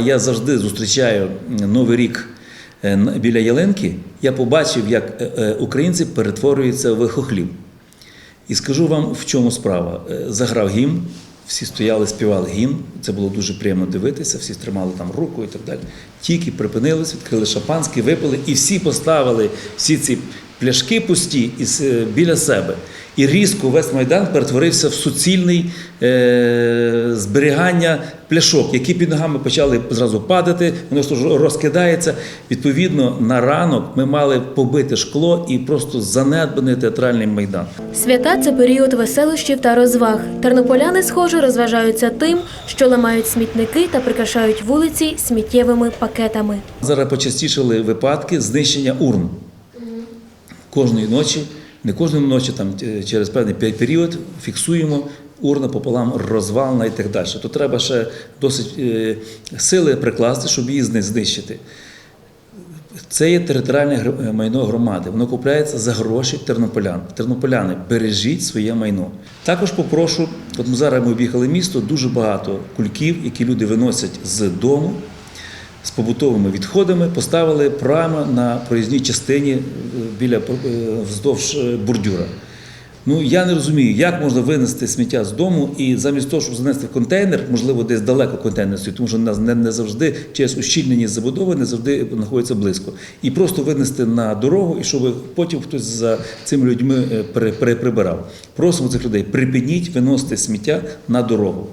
Я завжди зустрічаю Новий рік е, біля ялинки. Я побачив, як е, е, українці перетворюються в хохлів. І скажу вам, в чому справа. Заграв гімн, всі стояли, співали гімн. Це було дуже приємно дивитися, всі тримали там руку і так далі. Тільки припинились, відкрили шампанське, випили, і всі поставили всі ці пляшки пусті із, е, біля себе. І різко весь майдан перетворився в суцільний е, зберігання пляшок, які під ногами почали зразу падати, воно ж розкидається. Відповідно, на ранок ми мали побити шкло і просто занедбаний театральний майдан. Свята це період веселощів та розваг. Тернополяни, схоже, розважаються тим, що ламають смітники та прикрашають вулиці сміттєвими пакетами. Зараз почастішали випадки знищення урн. Кожної ночі, не кожної ночі, там е, через певний період фіксуємо урна пополам розвалена і так далі. То треба ще досить е, сили прикласти, щоб її знищити. Це є територіальне е, майно громади. Воно купляється за гроші тернополян. Тернополяни, бережіть своє майно. Також попрошу, от ми зараз ми об'їхали місто, дуже багато кульків, які люди виносять з дому з побутовими відходами, поставили прямо на проїзній частині е, біля е, вздовж е, бордюра. Ну я не розумію, як можна винести сміття з дому і замість того, щоб занести в контейнер, можливо, десь далеко контейнер стоїть, тому що нас не, не завжди через ущільненість забудови не завжди знаходиться близько. І просто винести на дорогу, і щоб потім хтось за цими людьми при, при, прибирав. Просимо цих людей, припиніть виносити сміття на дорогу.